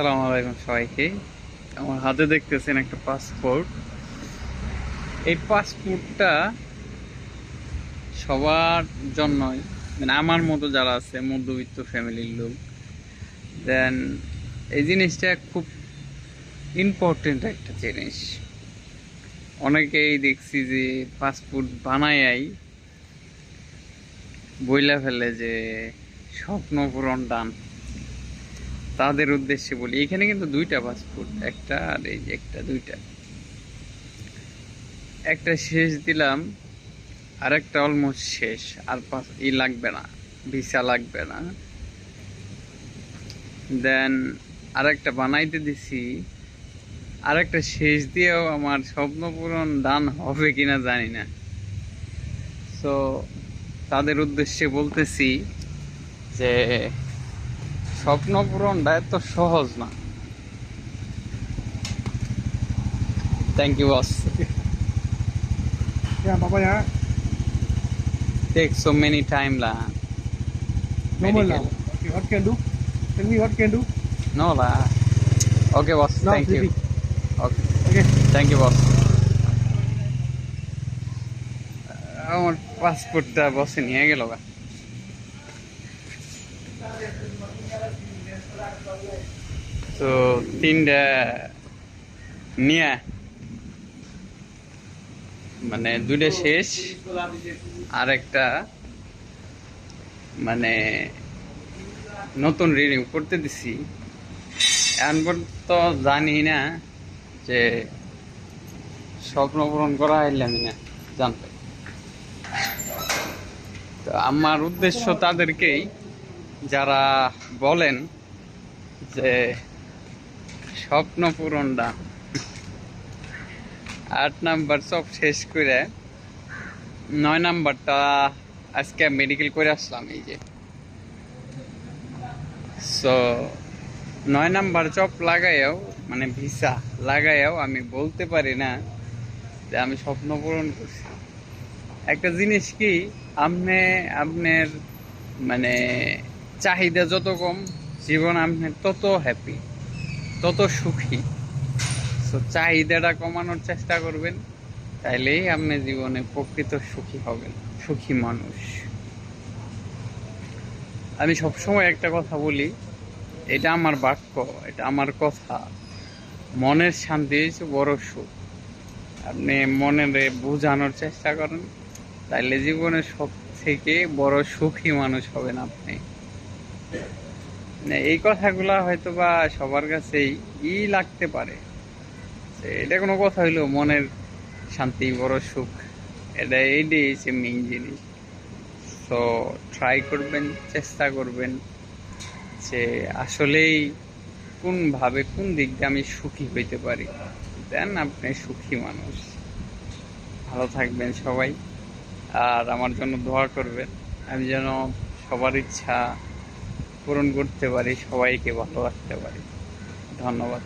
আসসালামু আলাইকুম সবাইকে। আমার হাতে দেখতেছেন একটা পাসপোর্ট এই পাসপোর্টটা সবার জন্যই মানে আমার মতো যারা আছে, মধ্যবিত্ত ফ্যামিলির লোক দেন এই জিনিসটা খুব ইম্পর্টেন্ট একটা জিনিস। অনেকেই দেখছি যে পাসপোর্ট বানায়াই বইলা ফেলে যে স্বপ্ন পূরণ ডান তাদের উদ্দেশ্যে বলি, এখানে কিন্তু দুইটা পাসপোর্ট একটা আর এই যে একটা, দুইটা। একটা শেষ দিলাম আর একটা অলমোস্ট শেষ, আর পাস ই লাগবে না ভিসা লাগবে না। দেন আর একটা বানাইতে দিছি আর একটা শেষ দিয়েও আমার স্বপ্ন পূরণ দান হবে কিনা জানি না। সো তাদের উদ্দেশ্যে বলতেছি যে স্বপ্ন পূরণটা এত সহজ না thank you boss. Take so many time লা. Okay, what can do? Tell me what can do? No. Okay. আমার পাসপোর্টটা বসে নিয়ে গেল গা তো তিনটা নিয়ে। মানে দুইটা শেষ আর একটা মানে নতুন রিনিউ করতে দিছি। এখন তো জানি না যে স্বপ্ন পূরণ করা হইলামই না, জানতে। তো আমার উদ্দেশ্য তাদেরকেই যারা বলেন যে স্বপ্ন পূরণটা আট নাম্বার সব শেষ করে নয় নাম্বারটা আজকে মেডিকেল করে আসলাম এই যে। সো নয় নাম্বার চপ লাগাইয়াও মানে ভিসা লাগাইয়াও আমি বলতে পারি না যে আমি স্বপ্ন পূরণ করছি। একটা জিনিস কি, আপনি, আপনার মানে চাহিদা যত কম, জীবন আপনি তত হ্যাপি তত সুখী। সো চাহিদাটা কমানোর চেষ্টা করবেন, তাইলেই আপনি জীবনে প্রকৃত সুখী হবেন, সুখী মানুষ। আমি সবসময় একটা কথা বলি, এটা আমার বাক্য, এটা আমার কথা। মনের শান্তি হচ্ছে বড় সুখ। আপনি মনের বোঝানোর চেষ্টা করেন, তাইলে জীবনে সব থেকে বড় সুখী মানুষ হবেন আপনি। এই কথাগুলা হয়তো বা সবার কাছেই ই লাগতে পারে। এটা কোনো কথা হইল মনের শান্তি, বড় সুখ, এটা এইটাই হচ্ছে মেইন জিনিস। তো ট্রাই করবেন, চেষ্টা করবেন যে আসলেই কোনভাবে কোন দিক দিয়ে আমি সুখী হইতে পারি। দেন আপনি সুখী মানুষ। ভালো থাকবেন সবাই। আর আমার জন্য দোয়া করবেন। আমি যেন সবার ইচ্ছা পূরণ করতে পারি সবাইকে ভালোবাসতে পারি। ধন্যবাদ।